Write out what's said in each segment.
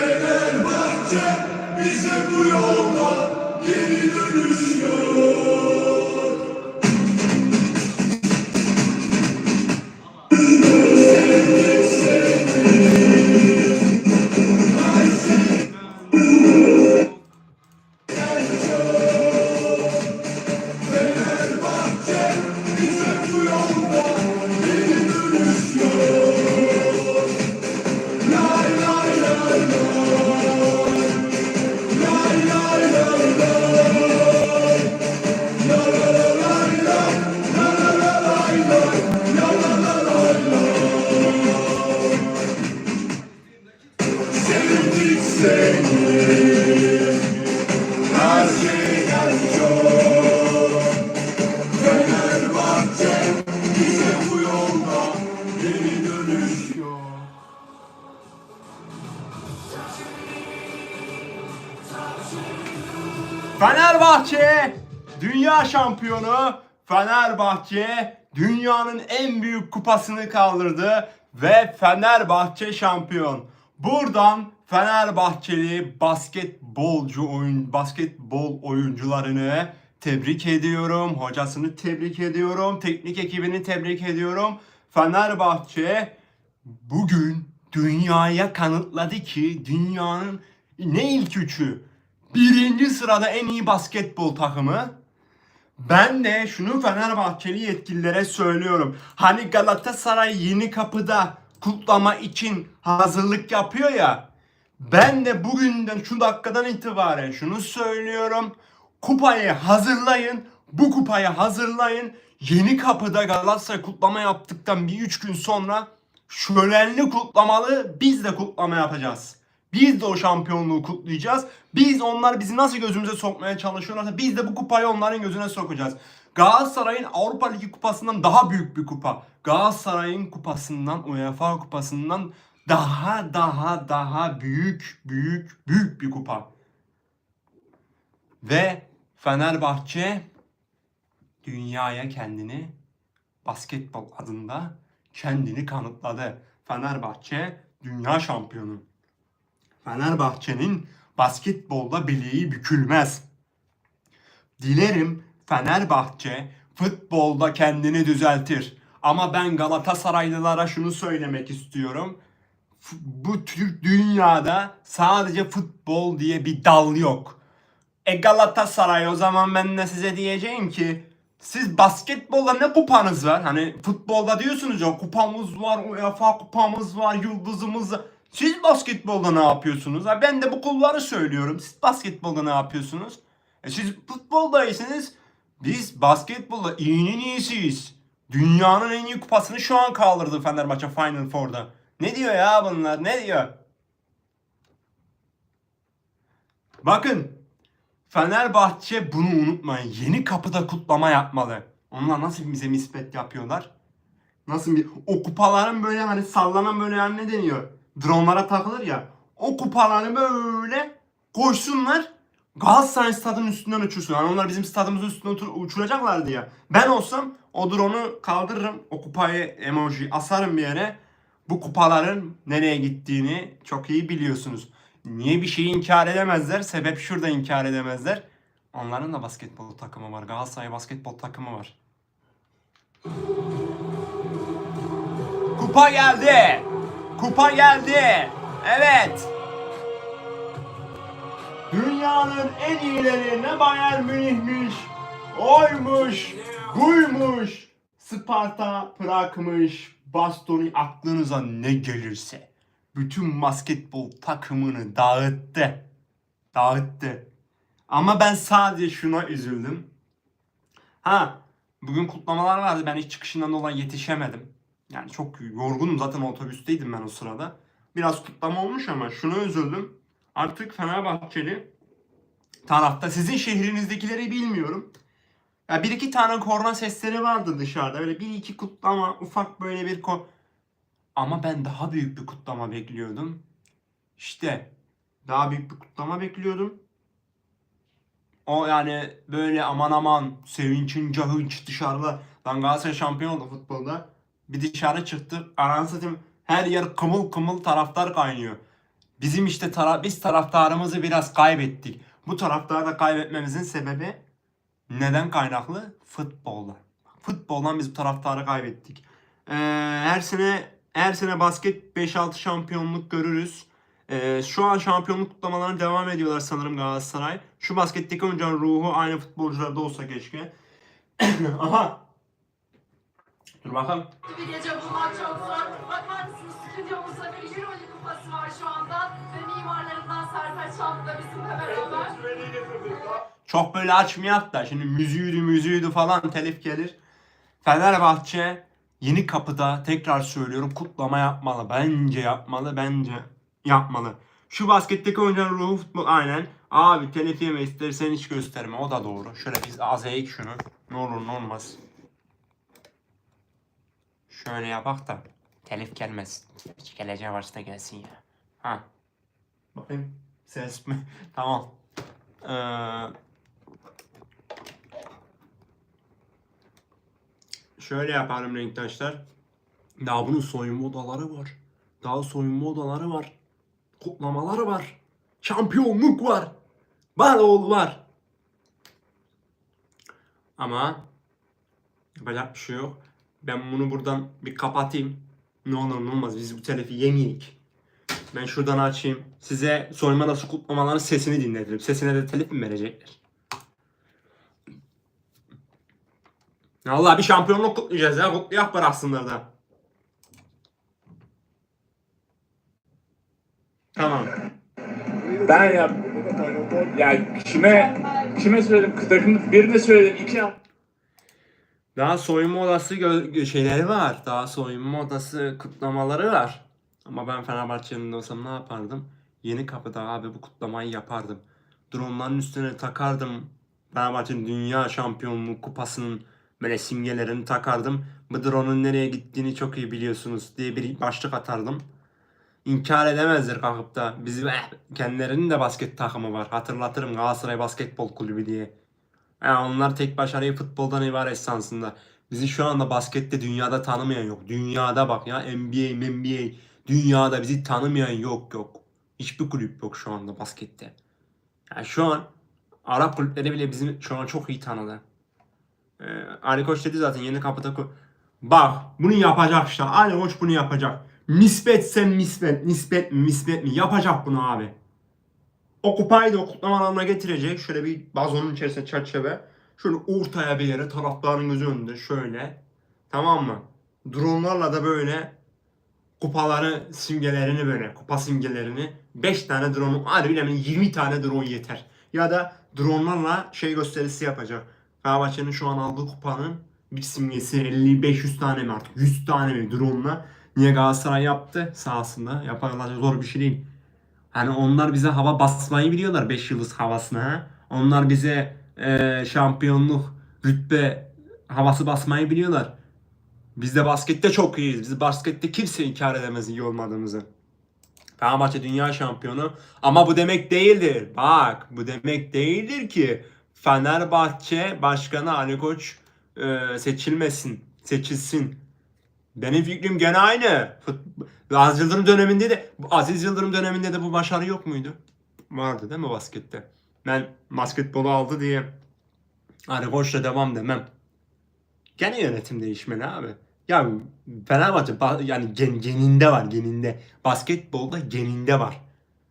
Fenerbahçe bize bu yolda geri dönüş yok. Fenerbahçe dünya şampiyonu. Fenerbahçe dünyanın en büyük kupasını kaldırdı ve Fenerbahçe şampiyon. Buradan Fenerbahçeli basketbolcu oyun basketbol oyuncularını tebrik ediyorum. Hocasını tebrik ediyorum. Teknik ekibini tebrik ediyorum. Fenerbahçe bugün dünyaya kanıtladı ki dünyanın ne ilk üçü birinci sırada en iyi basketbol takımı. Ben de şunu Fenerbahçeli yetkililere söylüyorum. Hani Galatasaray yeni kapıda kutlama için hazırlık yapıyor ya. Ben de bugünden şu dakikadan itibaren şunu söylüyorum. Kupayı hazırlayın. Bu kupayı hazırlayın. Yeni kapıda Galatasaray kutlama yaptıktan bir üç gün sonra şölenli kutlamalı biz de kutlama yapacağız. Biz de o şampiyonluğu kutlayacağız. Biz onlar bizi nasıl gözümüze sokmaya çalışıyorlarsa biz de bu kupayı onların gözüne sokacağız. Galatasaray'ın Avrupa Ligi kupasından daha büyük bir kupa. Galatasaray'ın kupasından, UEFA kupasından daha daha daha büyük büyük büyük bir kupa. Ve Fenerbahçe dünyaya kendini basketbol adında kendini kanıtladı. Fenerbahçe dünya şampiyonu. Fenerbahçe'nin basketbolda bileği bükülmez. Dilerim Fenerbahçe futbolda kendini düzeltir. Ama ben Galatasaraylılara şunu söylemek istiyorum. Bu Türk dünyada sadece futbol diye bir dal yok. E Galatasaray o zaman ben de size diyeceğim ki siz basketbolda ne kupanız var? Hani futbolda diyorsunuz ya kupamız var, UEFA kupamız var, yıldızımız var. Siz basketbolda ne yapıyorsunuz? Ha, ben de bu kulları söylüyorum. Siz basketbolda ne yapıyorsunuz? E siz futbolda iyisiniz. Biz basketbolda iyinin iyisiyiz. Dünyanın en iyi kupasını şu an kaldırdı Fenerbahçe Final Four'da. Ne diyor ya bunlar? Ne diyor? Bakın Fenerbahçe bunu unutmayın. Yeni kapıda kutlama yapmalı. Onlar nasıl bize nispet yapıyorlar? Nasıl bir o kupaların böyle hani sallanan böyle yani ne deniyor? Dronlara takılır ya. O kupaları böyle koysunlar. Galatasaray stadının üstünden uçursun. Yani onlar bizim stadımızın üstünden uçur- uçuracaklardı ya. Ben olsam o drone'u kaldırırım. O kupayı emoji asarım bir yere. Bu kupaların nereye gittiğini çok iyi biliyorsunuz. Niye bir şeyi inkar edemezler? Sebep şurada inkar edemezler. Onların da basketbol takımı var. Galatasaray basketbol takımı var. Kupa geldi. Kupa geldi. Evet. Dünyanın en iyileri ne Bayern Münih'miş, oymuş, buymuş, Sparta Prag'mış, Bastoni aklınıza ne gelirse. Bütün basketbol takımını dağıttı. Dağıttı. Ama ben sadece şuna üzüldüm. Ha, bugün kutlamalar vardı. Ben ilk çıkışından dolayı yetişemedim. Yani çok yorgunum zaten otobüsteydim ben o sırada. Biraz kutlama olmuş ama şuna üzüldüm. Artık Fenerbahçeli tarafta sizin şehrinizdekileri bilmiyorum. Ya bir iki tane korna sesleri vardı dışarıda. Öyle bir iki kutlama, ufak böyle bir ko ama ben daha büyük bir kutlama bekliyordum. İşte daha büyük bir kutlama bekliyordum. O yani böyle aman aman sevinçin cahınç dışarıda. Lan Galatasaray şampiyon oldu futbolda. Bir dışarı çıktık. Anasını satayım her yer kımıl kımıl taraftar kaynıyor. Bizim işte tara biz taraftarımızı biraz kaybettik. Bu taraftarı da kaybetmemizin sebebi neden kaynaklı? Futboldan. Futboldan biz bu taraftarı kaybettik. Ee, her sene her sene basket 5-6 şampiyonluk görürüz. Ee, şu an şampiyonluk kutlamalarına devam ediyorlar sanırım Galatasaray. Şu basketteki oyuncunun ruhu aynı futbolcularda olsa keşke. Aha. Dur bakalım. Bir gece bulmak çok zor. Bakar mısınız stüdyomuzda bir Euroleague kupası var şu anda. Ve mimarlarından Sertaç Şanlı da bizimle beraber. Çok böyle açmayak da şimdi müziğiydi müziğiydi falan telif gelir. Fenerbahçe yeni kapıda tekrar söylüyorum kutlama yapmalı. Bence yapmalı bence yapmalı. Şu basketteki oyuncunun ruhu futbol aynen. Abi telif yeme istersen hiç gösterme o da doğru. Şöyle biz az eğik şunu. Ne olur ne olmaz. Şöyle yapak da telif gelmez. Hiç geleceği varsa da gelsin ya. Ha. Bakayım ses mi? tamam. Ee, Şöyle yaparım renktaşlar. Daha bunun soyunma odaları var. Daha soyunma odaları var. Kutlamaları var. Şampiyonluk var. Var oğul var. Ama yapacak bir şey yok. Ben bunu buradan bir kapatayım. Ne olur ne olmaz biz bu telifi yemeyek. Ben şuradan açayım. Size soyunma odası kutlamaların sesini dinletirim. Sesine de telif mi verecekler? Allah bir şampiyonluk kutlayacağız ya. Kutlayak bıraksınlar da. Tamam. Ben yap. Ya kime kime söyledim? Takım birine söyledim. iki yap. Daha soyunma odası şeyleri var. Daha soyunma odası kutlamaları var. Ama ben Fenerbahçe'nin olsam ne yapardım? Yeni kapıda abi bu kutlamayı yapardım. Dronların üstüne takardım. Fenerbahçe'nin dünya şampiyonluğu kupasının böyle simgelerini takardım. Bu drone'un nereye gittiğini çok iyi biliyorsunuz diye bir başlık atardım. İnkar edemezler kalkıp da. Bizim eh, kendilerinin de basket takımı var. Hatırlatırım Galatasaray Basketbol Kulübü diye. Yani onlar tek başarıyı futboldan ibaret sansınlar. Bizi şu anda baskette dünyada tanımayan yok. Dünyada bak ya NBA, NBA. Dünyada bizi tanımayan yok yok. Hiçbir kulüp yok şu anda baskette. Yani şu an Arap kulüpleri bile bizim şu an çok iyi tanıdı. Ee, Ali Koç dedi zaten yeni kapıda ko- Bak bunu yapacak işte. Ali Koç bunu yapacak. Nispetse nispet, nispet mi nispet mi yapacak bunu abi. O kupayı da o kutlamalarına getirecek. Şöyle bir bazonun içerisine çerçeve. Şöyle ortaya bir yere taraftarın gözü önünde şöyle. Tamam mı? Dronlarla da böyle kupaları simgelerini böyle kupa simgelerini 5 tane drone hadi bilemedim 20 tane drone yeter. Ya da dronlarla şey gösterisi yapacak. Fenerbahçe'nin şu an aldığı kupanın bir simgesi 50-500 tane mi artık 100 tane mi drone'la niye Galatasaray yaptı sahasında yaparlar zor bir şey değil. Hani onlar bize hava basmayı biliyorlar 5 yıldız havasına. Ha? Onlar bize eee, şampiyonluk, rütbe havası basmayı biliyorlar. Biz de baskette çok iyiyiz. Biz baskette kimse inkar edemez iyi olmadığımızı. Fenerbahçe dünya şampiyonu ama bu demek değildir. Bak bu demek değildir ki Fenerbahçe başkanı Ali Koç eee, seçilmesin, seçilsin. Benim fikrim gene aynı. Aziz Yıldırım döneminde de Aziz Yıldırım döneminde de bu başarı yok muydu? Vardı değil mi baskette? Ben basketbolu aldı diye Ali Koç'la devam demem. Gene yönetim değişmeli abi. Ya Fenerbahçe ba- yani gen, geninde var geninde. Basketbolda geninde var.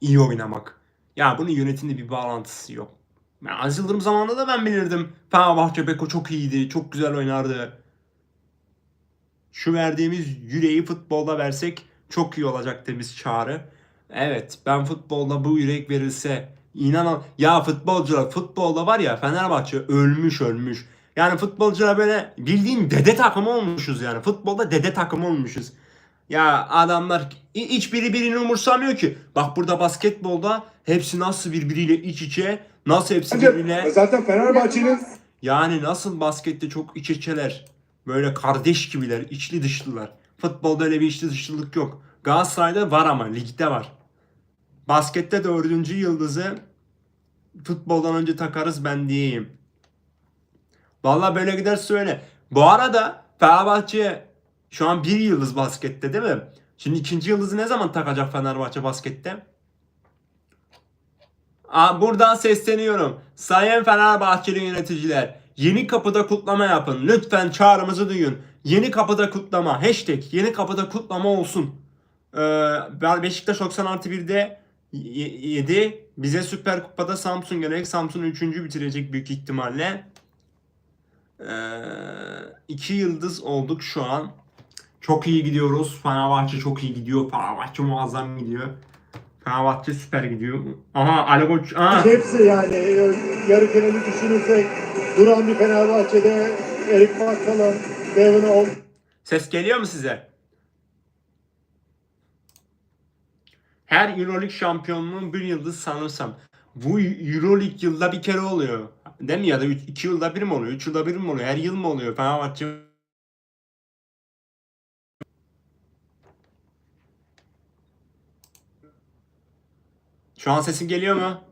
İyi oynamak. Ya bunun yönetimle bir bağlantısı yok. Ben Aziz Yıldırım zamanında da ben bilirdim. Fenerbahçe Beko çok iyiydi. Çok güzel oynardı şu verdiğimiz yüreği futbolda versek çok iyi olacak demiş Çağrı. Evet ben futbolda bu yürek verilse inan ya futbolcular futbolda var ya Fenerbahçe ölmüş ölmüş. Yani futbolcular böyle bildiğin dede takımı olmuşuz yani. Futbolda dede takımı olmuşuz. Ya adamlar hi- hiçbiri birini umursamıyor ki. Bak burada basketbolda hepsi nasıl birbiriyle iç içe, nasıl hepsi birbiriyle Zaten Fenerbahçe'nin yani nasıl baskette çok iç içeler. Böyle kardeş gibiler, içli dışlılar. Futbolda öyle bir içli dışlılık yok. Galatasaray'da var ama ligde var. Baskette dördüncü yıldızı futboldan önce takarız ben diyeyim. Vallahi böyle giderse öyle. Bu arada Fenerbahçe şu an bir yıldız baskette değil mi? Şimdi ikinci yıldızı ne zaman takacak Fenerbahçe baskette? Aa, buradan sesleniyorum. Sayın Fenerbahçeli yöneticiler. Yeni kapıda kutlama yapın. Lütfen çağrımızı duyun. Yeni kapıda kutlama. Hashtag yeni kapıda kutlama olsun. Ee, Beşiktaş 90 artı 1'de 7. Bize Süper Kupa'da Samsun gelecek. Samsun 3. bitirecek büyük ihtimalle. 2 yıldız olduk şu an. Çok iyi gidiyoruz. Fenerbahçe çok iyi gidiyor. Fenerbahçe muazzam gidiyor. Fenerbahçe süper gidiyor. Aha Ali Koç. Hepsi yani yarı finali düşünürsek duran bir Fenerbahçe'de Erik Bakkal'ın, Devin Ol, Ses geliyor mu size? Her Euroleague şampiyonluğun bir yıldız sanırsam. Bu Euroleague yılda bir kere oluyor. Değil mi ya da 2 yılda bir mi oluyor? 3 yılda bir mi oluyor? Her yıl mı oluyor? Fenerbahçe Şu an sesim geliyor mu?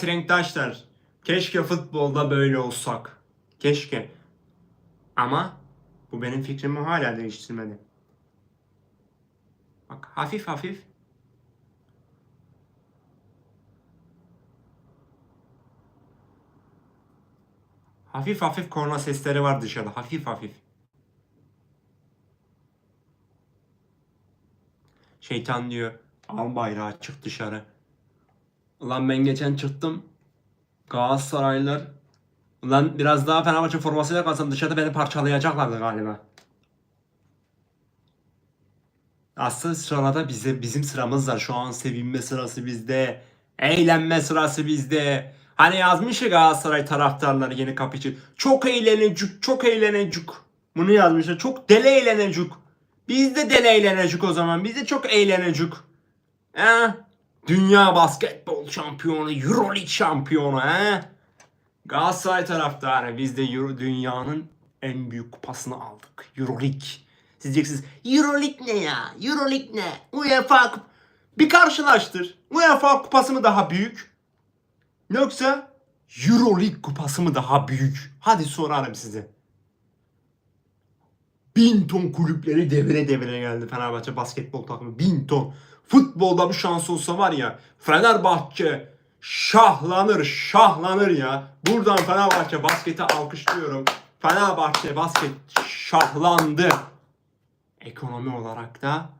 Evet renktaşlar. Keşke futbolda böyle olsak. Keşke. Ama bu benim fikrimi hala değiştirmedi. Bak hafif hafif. Hafif hafif korna sesleri var dışarıda. Hafif hafif. Şeytan diyor. Al bayrağı çık dışarı. Ulan ben geçen çıktım. Galatasaraylılar. Ulan biraz daha Fenerbahçe formasıyla kalsam dışarıda beni parçalayacaklardı galiba. Aslında sırada bize bizim sıramız var. Şu an sevinme sırası bizde. Eğlenme sırası bizde. Hani yazmış ya Galatasaray taraftarları yeni kapı için. Çok eğlenecek, çok eğlenecek. Bunu yazmışlar. Çok deli eğlenecek. Biz de deli eğlenecek o zaman. Biz de çok eğlenecek. He? Dünya basketbol şampiyonu, Euroleague şampiyonu he? Galatasaray taraftarı biz de Euro, dünyanın en büyük kupasını aldık. Euroleague. Siz diyeceksiniz Euroleague ne ya? Euroleague ne? UEFA kup- bir karşılaştır. UEFA kupası mı daha büyük? Yoksa Euroleague kupası mı daha büyük? Hadi sorarım size. Bin ton kulüpleri devire devire geldi Fenerbahçe basketbol takımı. Bin ton. Futbolda bir şans olsa var ya Fenerbahçe şahlanır şahlanır ya. Buradan Fenerbahçe basketi alkışlıyorum. Fenerbahçe basket şahlandı. Ekonomi olarak da.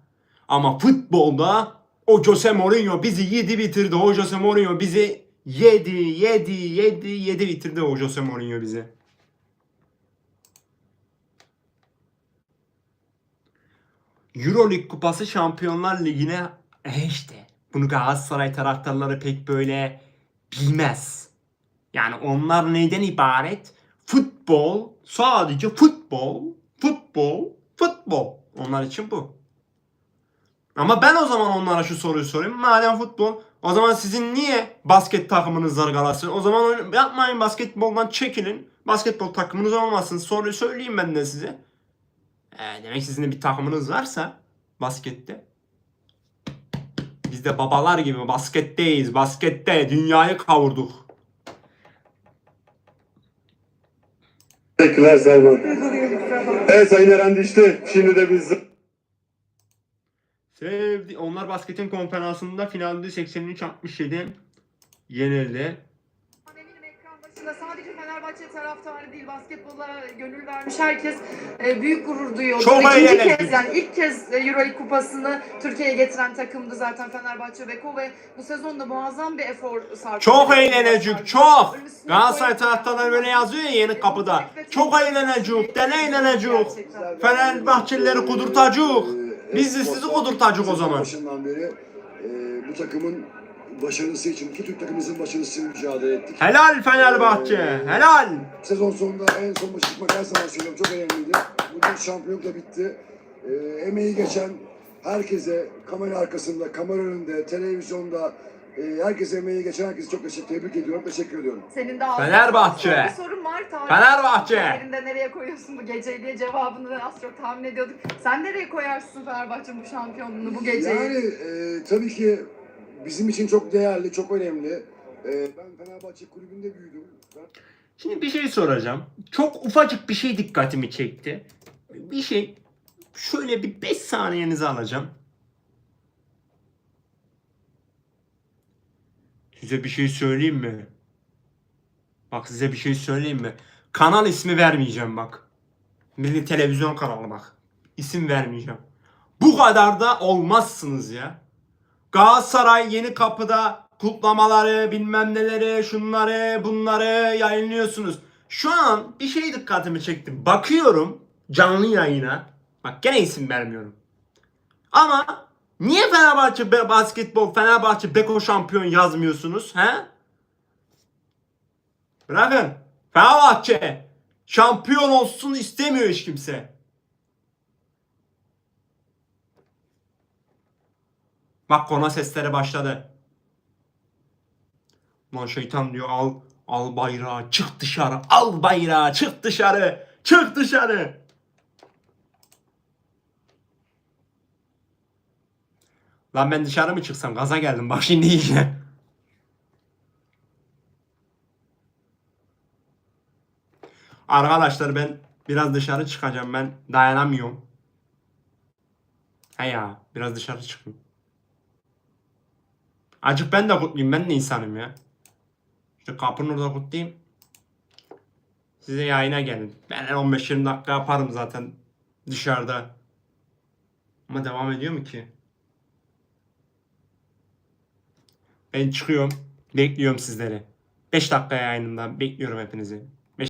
Ama futbolda o Jose Mourinho bizi yedi bitirdi. O Jose Mourinho bizi yedi, yedi, yedi, yedi bitirdi o Jose Mourinho bizi. Euroleague kupası Şampiyonlar Ligi'ne e işte bunu Galatasaray taraftarları pek böyle bilmez. Yani onlar neyden ibaret? Futbol, sadece futbol, futbol, futbol. Onlar için bu. Ama ben o zaman onlara şu soruyu sorayım. Madem futbol, o zaman sizin niye basket takımınız var Galatasaray? O zaman yapmayın basketboldan çekilin. Basketbol takımınız olmasın. Soruyu söyleyeyim ben de size. Ee, demek sizin de bir takımınız varsa baskette. Biz de babalar gibi basketteyiz. Baskette dünyayı kavurduk. Teşekkürler Selman. Evet Sayın Eren Dişli, şimdi de biz Sevdi. Onlar basketin konferansında finalde 83-67 yenildi. Fenerbahçe taraftarı değil basketbola gönül vermiş herkes e, büyük gurur duyuyor. Çok İkinci eğlenceli. kez yani ilk kez e, Euroleague kupasını Türkiye'ye getiren takımdı zaten Fenerbahçe Beko ve bu sezonda muazzam bir efor sarf Çok eğlenecek, çok. Galatasaray taraftarları böyle yazıyor ya yeni kapıda. Çok eğlenecek, deli eğlenecek. Fenerbahçelileri kudurtacak. Biz de sizi kudurtacak o zaman. Başından beri e, bu takımın başarısı için, iki Türk takımımızın başarısı için mücadele ettik. Helal Fenerbahçe, helal. Sezon sonunda en son maçı çıkmak her zaman söylüyorum çok önemliydi. Bugün şampiyonluk da bitti. E, emeği geçen herkese kamera arkasında, kamera önünde, televizyonda e, herkese emeği geçen herkese çok teşekkür, tebrik ediyorum, teşekkür ediyorum. Senin de Fenerbahçe. Bir sorun var. Tarih Fenerbahçe. Yerinde nereye koyuyorsun bu geceyi diye cevabını da az çok tahmin ediyorduk. Sen nereye koyarsın Fenerbahçe bu şampiyonluğunu bu geceyi? Yani e, tabii ki bizim için çok değerli, çok önemli. E, ben Fenerbahçe kulübünde büyüdüm. Şimdi bir şey soracağım. Çok ufacık bir şey dikkatimi çekti. Bir şey. şöyle bir 5 saniyenizi alacağım. Size bir şey söyleyeyim mi? Bak size bir şey söyleyeyim mi? Kanal ismi vermeyeceğim bak. Milli televizyon kanalı bak. İsim vermeyeceğim. Bu kadar da olmazsınız ya. Galatasaray yeni kapıda kutlamaları, bilmem neleri, şunları, bunları yayınlıyorsunuz. Şu an bir şey dikkatimi çekti. Bakıyorum canlı yayına. Bak gene isim vermiyorum. Ama niye Fenerbahçe basketbol, Fenerbahçe Beko şampiyon yazmıyorsunuz? He? Bırakın. Fenerbahçe şampiyon olsun istemiyor hiç kimse. Bak kona sesleri başladı. Lan şeytan diyor al al bayrağı çık dışarı al bayrağı çık dışarı çık dışarı. Lan ben dışarı mı çıksam gaza geldim bak şimdi iyice. Arkadaşlar ben biraz dışarı çıkacağım ben dayanamıyorum. He ya biraz dışarı çıkayım. Acık ben de kutlayayım. Ben de insanım ya. İşte kapının orada kutlayayım. Size yayına gelin. Ben 15-20 dakika yaparım zaten dışarıda. Ama devam ediyor mu ki? Ben çıkıyorum. Bekliyorum sizleri. 5 dakika yayınımda bekliyorum hepinizi.